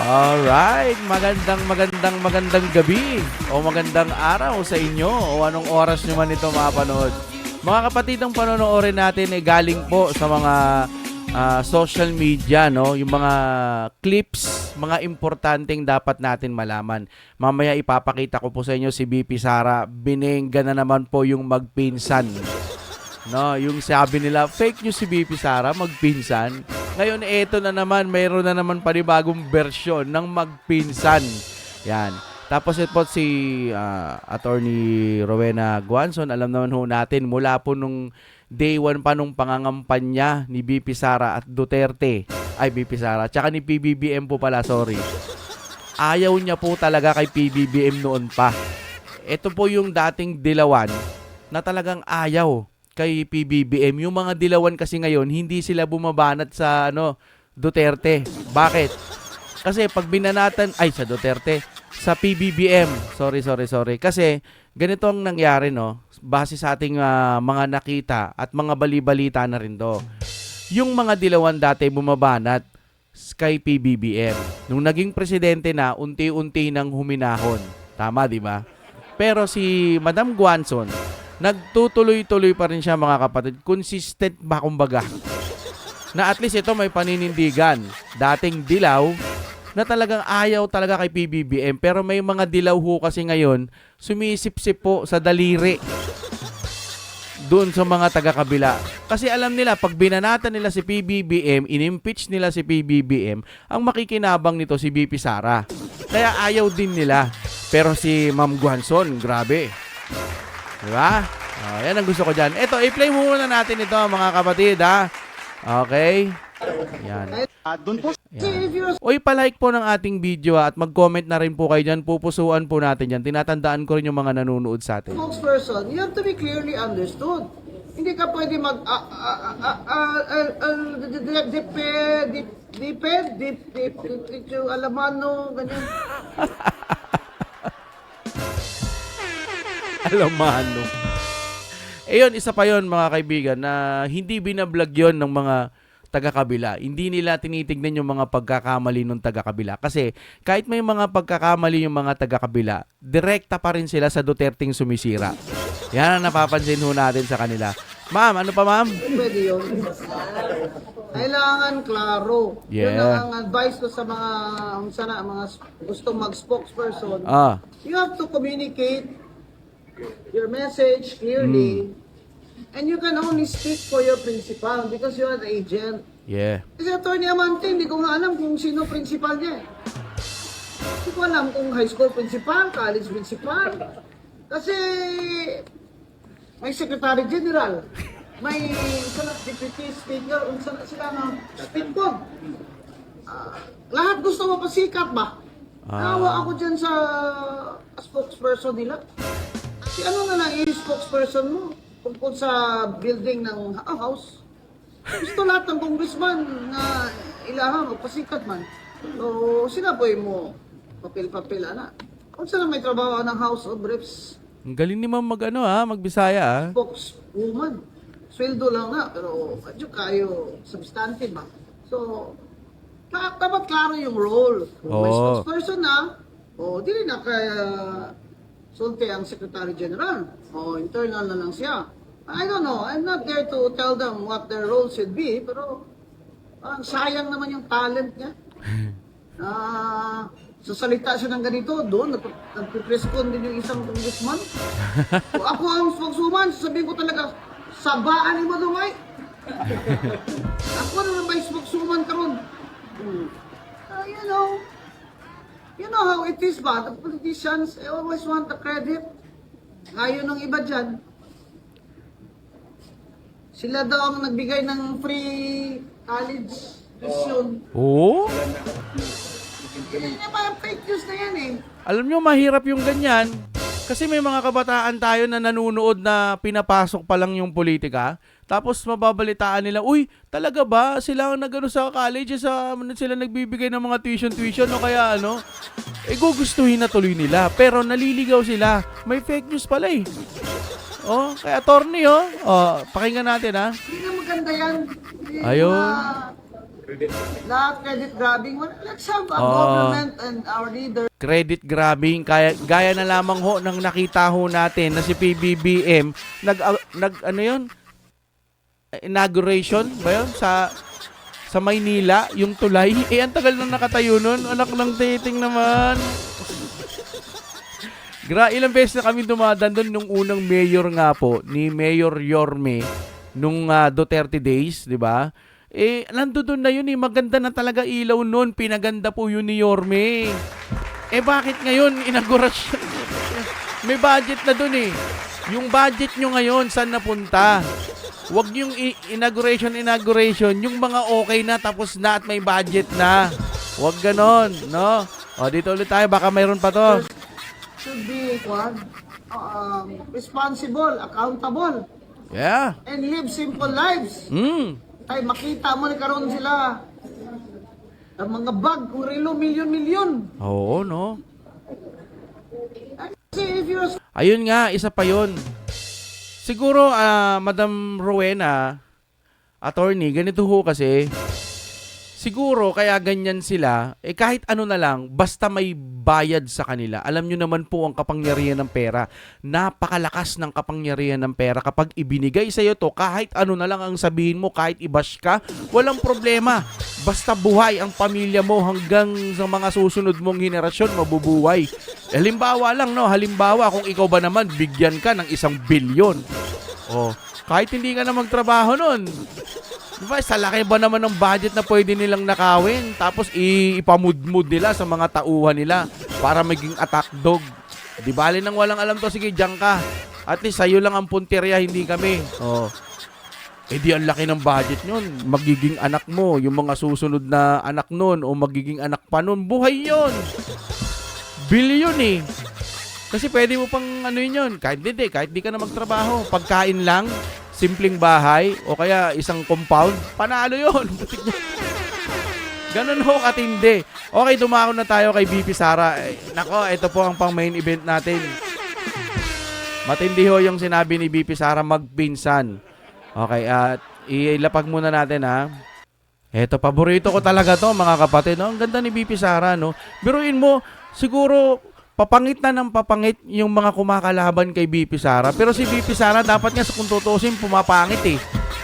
Alright, magandang magandang magandang gabi o magandang araw sa inyo o anong oras nyo man ito mapanood. Mga kapatid, ang panonoodin natin ay galing po sa mga ah, social media, no? Yung mga clips, mga importanteng dapat natin malaman. Mamaya ipapakita ko po sa inyo si BP Sara. Binengga na naman po yung magpinsan. No, yung sabi nila, fake news si BP Sara, magpinsan. Ngayon, eto na naman, mayroon na naman panibagong version ng magpinsan. Yan. Tapos ito po si ah, Attorney Rowena Guanzon, alam naman ho natin, mula po nung day one pa nung pangangampanya ni BP Sara at Duterte, ay BP Sara, tsaka ni PBBM po pala, sorry. Ayaw niya po talaga kay PBBM noon pa. Ito po yung dating dilawan na talagang ayaw kay PBBM. Yung mga dilawan kasi ngayon, hindi sila bumabanat sa ano Duterte. Bakit? Kasi pag binanatan, ay sa Duterte, sa PBBM. Sorry, sorry, sorry. Kasi ganito ang nangyari, no? Base sa ating ah, mga nakita at mga bali-balita na rin to. Yung mga dilawan dati bumabanat kay PBBM. Nung naging presidente na, unti-unti nang huminahon. Tama, di ba? Pero si Madam Guanzon, nagtutuloy-tuloy pa rin siya mga kapatid. Consistent ba kumbaga? Na at least ito may paninindigan. Dating dilaw, na talagang ayaw talaga kay PBBM. Pero may mga dilaw ho kasi ngayon, sumisip-sip po sa daliri doon sa mga taga-kabila. Kasi alam nila, pag binanatan nila si PBBM, inimpeach nila si PBBM, ang makikinabang nito si BP Sara. Kaya ayaw din nila. Pero si Ma'am Guanzon, grabe. Di ba? Oh, yan ang gusto ko dyan. Ito, i-play muna natin ito mga kapatid ha. Okay? Yan. Ah, doon po Yan. O ipalike po ng ating video ha, at mag-comment na rin po kayo dyan. Pupusuan po natin yan. Tinatandaan ko rin yung mga nanonood sa atin. spokesperson, you have to be clearly understood. Hindi ka pwede mag ah, ah, ah, ah, ah, Alamano. Eh yun, isa pa yun mga kaibigan na hindi binablog yon ng mga taga-kabila. Hindi nila tinitignan yung mga pagkakamali ng taga-kabila. Kasi kahit may mga pagkakamali yung mga taga-kabila, direkta pa rin sila sa Duterteng sumisira. Yan ang napapansin ho natin sa kanila. Ma'am, ano pa ma'am? Pwede yun. Kailangan klaro. Yun Yeah. ang advice ko sa mga, sana, mga gustong mag-spokesperson. Ah, You have to communicate your message clearly. And you can only speak for your principal because you are the agent. yeah. Kasi Atty. Amante, hindi ko nga alam kung sino principal niya. eh. Hindi ko alam kung high school principal, college principal. Kasi may secretary general, may isa na deputy speaker, unsa na sila ng speaker. Ah, lahat gusto mo pasikat ba? Ah. Nawa ako dyan sa spokesperson nila. Si ano na lang yung spokesperson mo tungkol sa building ng ah, house. Gusto lahat ng congressman na ilahan o pasikat man. So, sinaboy mo papel-papel ana. Kung saan may trabaho ng House of Reps Ang galing ni ma'am mag ano ha, magbisaya ha. spokeswoman. Sweldo lang na, pero adyo kayo substantive ba? So, dapat klaro yung role. Kung may Oo. spokesperson na, o dili na kaya sulti ang Secretary General. O internal na lang siya. I don't know. I'm not there to tell them what their role should be, pero ang sayang naman yung talent niya. Ah, sasalita siya ng ganito, doon, nagp- nagpipress con din yung isang congressman. Kung ako ang spokeswoman, sasabihin ko talaga, sabaan mo lumay. ako na ba yung spokeswoman karon? Hmm. Ah, you know, you know how it is ba? The politicians, they always want the credit. Ayaw ng iba dyan. Sila daw ang nagbigay ng free college tuition. Oo? Hindi na ba fake news na yan eh. Alam nyo, mahirap yung ganyan. Kasi may mga kabataan tayo na nanunood na pinapasok pa lang yung politika. Tapos mababalitaan nila, uy, talaga ba sila ang nagano sa college, sa sila nagbibigay ng mga tuition-tuition o kaya ano? Eh gugustuhin na tuloy nila. Pero naliligaw sila. May fake news pala eh. Oh, kaya attorney oh. Oh, pakinggan natin ha. Hindi na maganda yan. Ayun. Lahat credit grabbing. Let's have a Oo. government and our leader. Credit grabbing kaya gaya na lamang ho ng nakita ho natin na si PBBM nag ah, nag ano yun? Inauguration ba yun? Sa sa Maynila yung tulay. Eh ang tagal na nakatayo nun. Anak ng dating naman. Gra ilang beses na kami dumadaan doon nung unang mayor nga po ni Mayor Yorme nung ah, Duterte days, 'di ba? Eh nando doon na yun eh maganda na talaga ilaw noon, pinaganda po yun ni Yorme. Eh bakit ngayon inaugurasyon? May budget na doon eh. Yung budget nyo ngayon saan napunta? Huwag yung inauguration inauguration, yung mga okay na tapos na at may budget na. Huwag ganon, no? O dito ulit tayo baka mayroon pa to. should be what, um, responsible, accountable, Yeah. and live simple lives. Mm. Ay, makita mo ni karon sila. Ang mga bag, kung relo, milyon-milyon. Oo, no? Kasi if you're Ayun nga, isa pa yun. Siguro, ah, Madam Rowena, attorney, ganito ho kasi, siguro kaya ganyan sila, eh kahit ano na lang, basta may bayad sa kanila. Alam nyo naman po ang kapangyarihan ng pera. Napakalakas ng kapangyarihan ng pera. Kapag ibinigay sa iyo to, kahit ano na lang ang sabihin mo, kahit ibash ka, walang problema. Basta buhay ang pamilya mo hanggang sa mga susunod mong henerasyon, mabubuhay. Halimbawa lang, no? Halimbawa, kung ikaw ba naman, bigyan ka ng isang bilyon. Oh, kahit hindi ka na magtrabaho nun, Di ba, sa laki ba naman ng budget na pwede nilang nakawin? Tapos ipamudmud nila sa mga tauhan nila para maging attack dog. Di bali nang walang alam to, sige, diyan ka. At least sa'yo lang ang punteriya, hindi kami. Oh. Eh di ang laki ng budget nun. Magiging anak mo, yung mga susunod na anak nun o magiging anak pa nun, buhay yon Billion eh. Kasi pwede mo pang ano yun yun. Kahit hindi, kahit di ka na magtrabaho. Pagkain lang, simpleng bahay, o kaya isang compound, panalo yun. Ganun ho katindi. Okay, dumako na tayo kay BP Sara. Eh, nako, ito po ang pang main event natin. Matindi ho yung sinabi ni BP Sara magpinsan. Okay, at ilapag muna natin ha. Eto, paborito ko talaga to mga kapatid. No? Ang ganda ni BP Sara, no? Biruin mo, siguro papangit na ng papangit yung mga kumakalaban kay BP Sara. Pero si BP Sara dapat nga sa kung tutusin, pumapangit eh.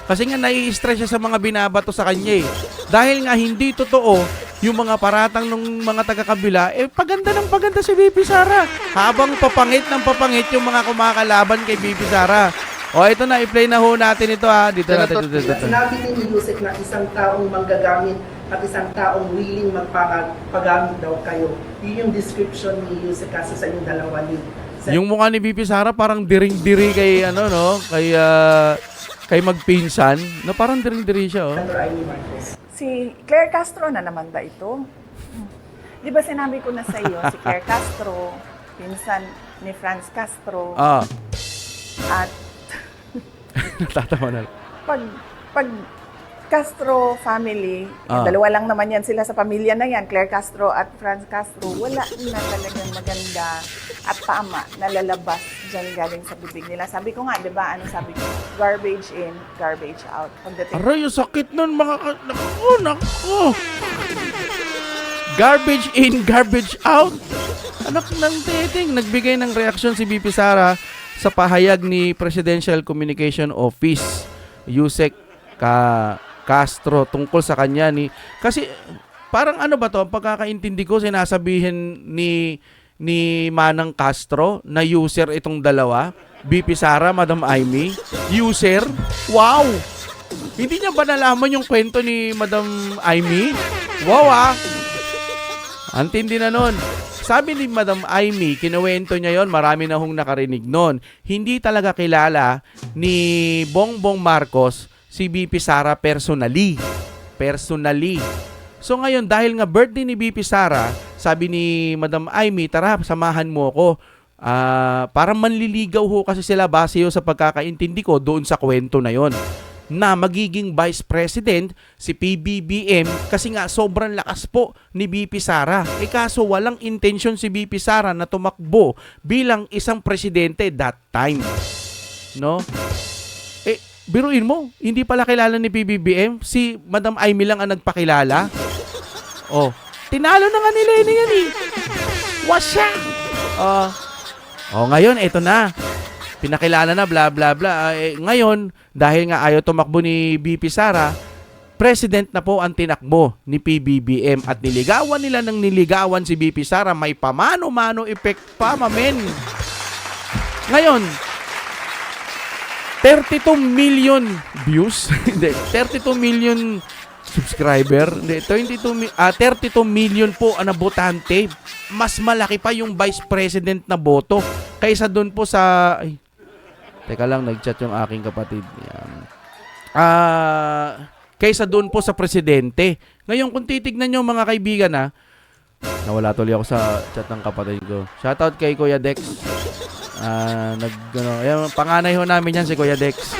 Kasi nga nai-stress siya sa mga binabato sa kanya eh. Dahil nga hindi totoo yung mga paratang ng mga taga-kabila, eh paganda ng paganda si BP Sara. Habang papangit ng papangit yung mga kumakalaban kay BP Sara. O ito na, i-play na ho natin ito ha. Dito natin, dito, dito. Sinabi ni Yusek na isang taong manggagamit at isang taong willing magpagamit daw kayo. Yun yung description ni Yusek kasi sa yung dalawa ni sa Yung mukha ni BP Sara parang diring-diri kay ano no, kay ah, kay magpinsan, na parang diring-diri siya oh. Marcos. Si Claire Castro na naman ba ito? Di ba sinabi ko na sa iyo, si Claire Castro, pinsan ni Franz Castro, Ah, at natatawa na. pag, pag Castro family, Ah. dalawa lang naman yan sila sa pamilya na yan, Claire Castro at Franz Castro, wala na talagang maganda at tama na lalabas dyan galing sa bibig nila. Sabi ko nga, di ba, ano sabi ko, garbage in, garbage out. Pagdating Aray, yung sakit nun mga ka... Naku, naku. Garbage in, garbage out. Anak ng titing. Nagbigay ng reaksyon si BP Sara sa pahayag ni Presidential Communication Office, Yusek Ka Castro, tungkol sa kanya ni... Kasi parang ano ba to, pagkakaintindi ko, sinasabihin ni ni Manang Castro na user itong dalawa. BP Sara, Madam Aimee. User? Wow! Hindi niya ba nalaman yung kwento ni Madam Aimee? Wow ah! Ang tindi na nun. Sabi ni Madam Aimee, kinuwento niya yon, marami na hong nakarinig nun. Hindi talaga kilala ni Bongbong Marcos si BP Sara personally. Personally. So ngayon, dahil nga birthday ni BP Sara, sabi ni Madam Aimee, tara, samahan mo ako. Ah, para manliligaw ho kasi sila base ho sa pagkakaintindi ko doon sa kwento na yon na magiging Vice President si PBBM kasi nga sobrang lakas po ni BP Sara. Eh kaso walang intention si BP Sara na tumakbo bilang isang presidente that time. No? Biruin mo, hindi pala kilala ni PBBM. Si Madam Aimee lang ang nagpakilala. Oh, tinalo na nga ni Lenny yan eh. Wasya! Oh, oh ngayon, eto na. Pinakilala na, bla bla bla. Ah, eh, ngayon, dahil nga ayaw tumakbo ni BP Sara, president na po ang tinakbo ni PBBM at niligawan nila ng niligawan si BP Sara. May pamano-mano effect pa, mamen. Ngayon, 32 million views. Hindi, 32 million subscriber. Hindi, 22 mi- ah, 32 million po ang nabotante. Mas malaki pa yung vice president na boto kaysa doon po sa ay, Teka lang, nag-chat yung aking kapatid. Ah, kaysa doon po sa presidente. Ngayon, kung titignan nyo mga kaibigan ha, nawala tuloy ako sa chat ng kapatid ko. Shoutout kay Kuya Dex. Ah, nag ano, ayan, panganay ho namin yan si Kuya Dex.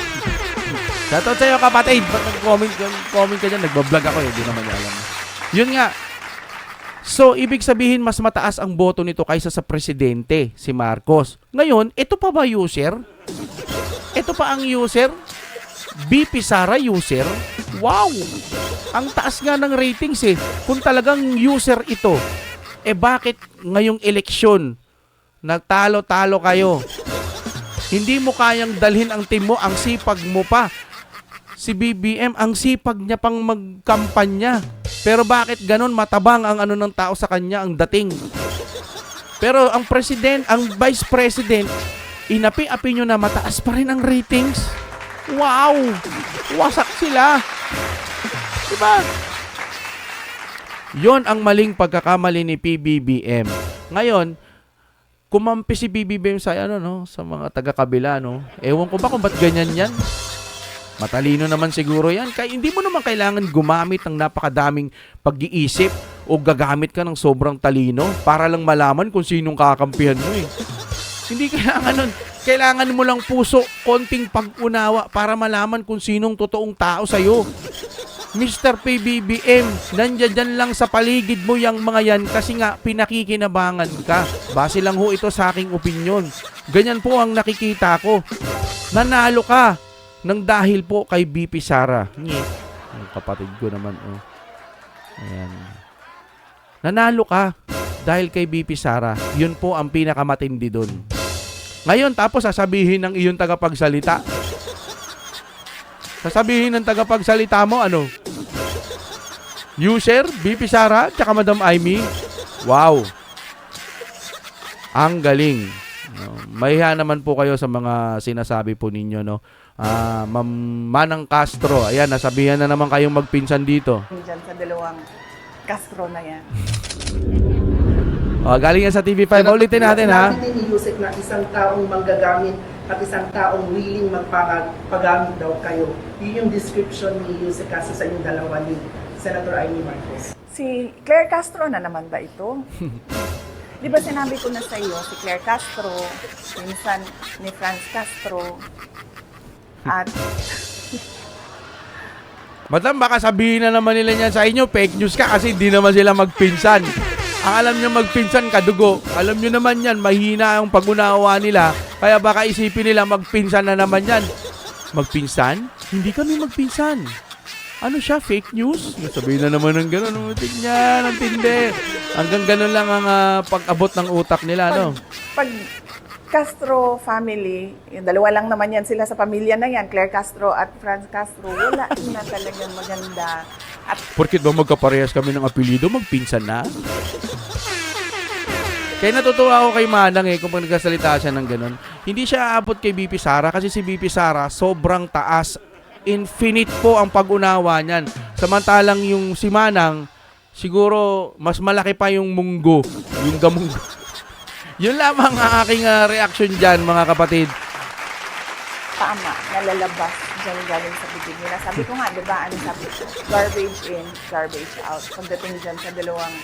Shoutout sa iyo kapatid. Ba't nag-comment comment ka dyan? Nagbablog ako eh, di naman niya alam. Yun nga. So, ibig sabihin mas mataas ang boto nito kaysa sa presidente, si Marcos. Ngayon, ito pa ba user? Ito pa ang user? BP Sara user? Wow! Ang taas nga ng ratings eh. Kung talagang user ito, eh bakit ngayong eleksyon, nagtalo-talo kayo? Hindi mo kayang dalhin ang team mo, ang sipag mo pa. Si BBM, ang sipag niya pang magkampanya. Pero bakit ganon matabang ang ano ng tao sa kanya, ang dating? Pero ang president, ang vice president, inapi-api nyo na mataas pa rin ang ratings. Wow! Wasak sila. Diba? Yon ang maling pagkakamali ni PBBM. Ngayon, kumampi si PBBM sa ano no, sa mga taga-kabila no. Ewan ko ba kung ba't ganyan 'yan. Matalino naman siguro 'yan. Kaya hindi mo naman kailangan gumamit ng napakadaming pag-iisip o gagamit ka ng sobrang talino para lang malaman kung sinong kakampihan mo eh. Hindi kailangan nun. Kailangan mo lang puso, konting pag-unawa para malaman kung sinong totoong tao sa'yo. Mr. PBBM, nandiyan dyan lang sa paligid mo yung mga yan kasi nga pinakikinabangan ka. Base lang ho ito sa aking opinion. Ganyan po ang nakikita ko. Nanalo ka ng dahil po kay BP Sara. Nye. Ang kapatid ko naman, oh. Ayan. Nanalo ka dahil kay BP Sara. Yun po ang pinakamatindi doon. Ngayon, tapos sasabihin ng iyong tagapagsalita. Sasabihin ng tagapagsalita mo, ano? User, BP Sara, tsaka Madam Aimee. Wow. Ang galing. No, mahiha naman po kayo sa mga sinasabi po ninyo, no? Ah, Ma'am Manang Castro, ayan, nasabihan na naman kayong magpinsan dito. Diyan sa dalawang Castro na yan. Oh, galing yan sa TV5. Ulitin natin, ha? Sinabi din ni Yusek na isang taong manggagamit at isang taong willing magpagamit daw kayo. Yun yung description ni Yusek kasi sa yung dalawa ni Senator Amy Marcos. Si Claire Castro na naman ba ito? Di ba sinabi ko na sa iyo, si Claire Castro, minsan ni Franz Castro, at Madam, baka sabihin na naman nila niyan sa inyo, fake news ka kasi hindi naman sila magpinsan. Ang alam niyo magpinsan, kadugo. Alam niyo naman yan, mahina ang pag-unawa nila. Kaya baka isipin nila, magpinsan na naman yan. Magpinsan? Hindi kami magpinsan. Ano siya, fake news? Sabihin na naman ng gano'n. Umutik niya, ng tindi. Hanggang gano'n lang ang ah, pag-abot ng utak nila, no? pag Castro family, yung dalawa lang naman yan sila sa pamilya na yan, Claire Castro at Franz Castro, wala na talagang maganda. Porkit ba magkaparehas kami ng apelido, magpinsan na? Kaya natutuwa ako kay Manang eh kung pag nagsasalita siya ng ganun. Hindi siya aabot kay BP Sara kasi si BP Sara sobrang taas. Infinite po ang pag-unawa niyan. Samantalang yung si Manang, siguro mas malaki pa yung munggo, yung gamunggo. Yun lamang ang aking ah, reaction dyan mga kapatid. tama, nalalabas dyan galing sa bibig nila. Sabi ko nga, di ba, ano sabi ko, garbage in, garbage out. Pagdating dyan sa dalawang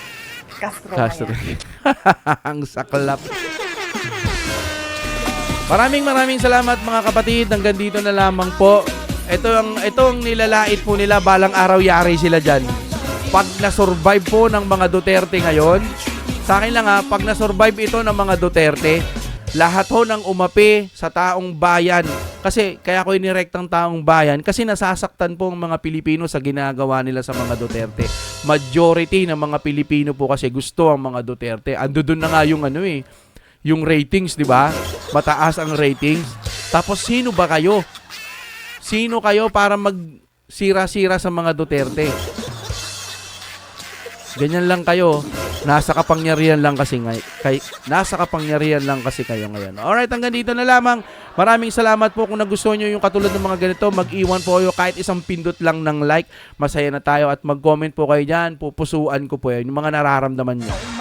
Castro, Castro. na yan. Ang saklap. Maraming maraming salamat mga kapatid. Hanggang dito na lamang po. Ito ang ito ang nilalait po nila balang araw yari sila diyan. Pag na-survive po ng mga Duterte ngayon, sa akin lang ha, pag na-survive ito ng mga Duterte, lahat ho ng umapi sa taong bayan. Kasi kaya ko inirektang taong bayan kasi nasasaktan po ang mga Pilipino sa ginagawa nila sa mga Duterte. Majority ng mga Pilipino po kasi gusto ang mga Duterte. Ando doon na nga yung ano eh, yung ratings, di ba? Mataas ang ratings. Tapos sino ba kayo? Sino kayo para magsira-sira sa mga Duterte? Ganyan lang kayo. Nasa kapangyarihan lang kasi ngay kay nasa kapangyarihan lang kasi kayo ngayon. Alright, hanggang dito na lamang. Maraming salamat po kung nagustuhan nyo yung katulad ng mga ganito. Mag-iwan po kayo kahit isang pindot lang ng like. Masaya na tayo at mag-comment po kayo dyan. Pupusuan ko po yan. Yung mga nararamdaman nyo.